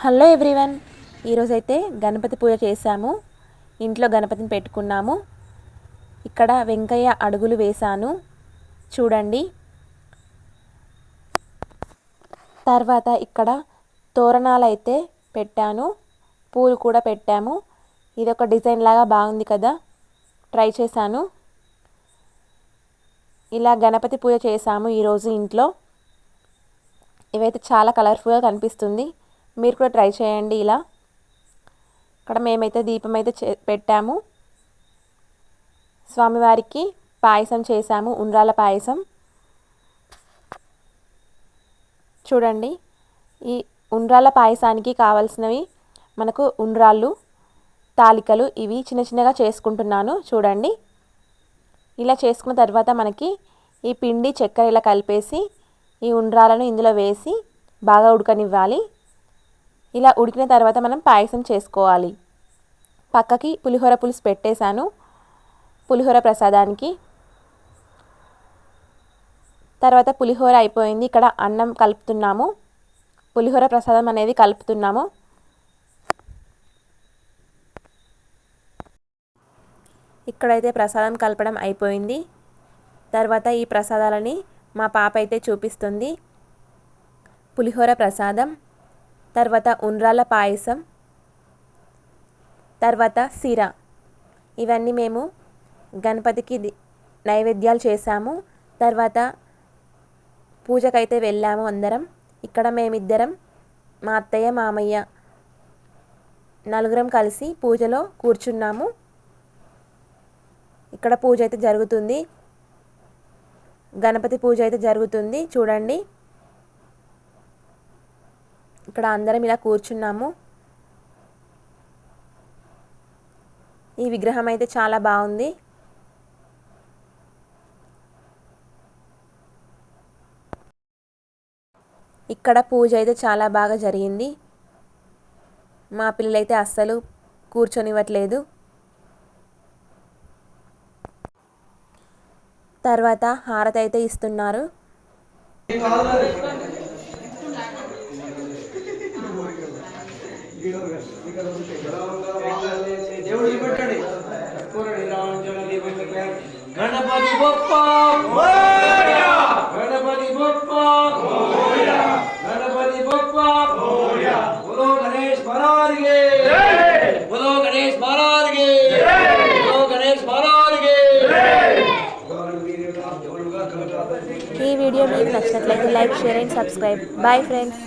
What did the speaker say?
Hello everyone. ఈరోజైతే గణపతి పూజ చేశాము. ఇంట్లో గణపతిని పెట్టుకున్నాము. ఇక్కడ వెంకయ్య అడుగులు వేశాను. చూడండి. తర్వాత ఇక్కడ తోరణాలు అయితే పెట్టాను. పూలు కూడా పెట్టాము. ఇది ఒక డిజైన్ లాగా బాగుంది కదా. ట్రై చేశాను. ఇలా గణపతి పూజ చేశాము ఈరోజు ఇంట్లో. ఇవైతే చాలా కలర్ఫుల్గా కనిపిస్తుంది. మీరు కూడా ట్రై చేయండి ఇలా. ఇక్కడ మేమైతే దీపం అయితే పెట్టాము. స్వామివారికి పాయసం చేశాము ఉండ్రాల పాయసం. చూడండి ఈ ఉండ్రాల పాయసానికి కావాల్సినవి మనకు ఉండ్రాళ్ళు తాలికలు ఇవి చిన్న చిన్నగా చేసుకుంటున్నాను చూడండి. ఇలా చేసుకున్న తర్వాత మనకి ఈ పిండి చక్కెర ఇలా కలిపేసి ఈ ఉండ్రాలను ఇందులో వేసి బాగా ఉడకనివ్వాలి. ఇలా ఉడికిన తర్వాత మనం పాయసం చేసుకోవాలి. పక్కకి పులిహోర పులుసు పెట్టేశాను. పులిహోర ప్రసాదానికి. తర్వాత పులిహోర అయిపోయింది. ఇక్కడ అన్నం కలుపుతున్నాము. పులిహోర ప్రసాదం అనేది కలుపుతున్నాము. ఇక్కడైతే ప్రసాదం కలపడం అయిపోయింది. తర్వాత ఈ ప్రసాదాలని మా పాప అయితే చూపిస్తుంది. పులిహోర ప్రసాదం. తర్వాత ఉండ్రాల పాయసం తర్వాత సిర. ఇవన్నీ మేము గణపతికి నైవేద్యాలు చేశాము తర్వాత పూజకైతే వెళ్ళాము అందరం. ఇక్కడ మేమిద్దరం మా అత్తయ్య మామయ్య నలుగురం కలిసి పూజలో కూర్చున్నాము. ఇక్కడ పూజ అయితే జరుగుతుంది. గణపతి పూజ అయితే జరుగుతుంది. చూడండి. ఇక్కడ అందరం ఇలా కూర్చున్నాము. ఈ విగ్రహం అయితే చాలా బాగుంది. ఇక్కడ పూజ అయితే చాలా బాగా జరిగింది. మా పిల్లలైతే అస్సలు కూర్చొనివ్వట్లేదు. తర్వాత హారతి అయితే ఇస్తున్నారు. గణపతి గొప్ప గణపతి గొప్ప గణపతి గొప్ప బోలో గణేష్ మహారాజ్కి బోలో గణేష్ మహారాజ్కి బోలో గణేష్ మహారాజ్కి ఈ వీడియో మీకు నచ్చినట్లయితే like share and subscribe. Bye friends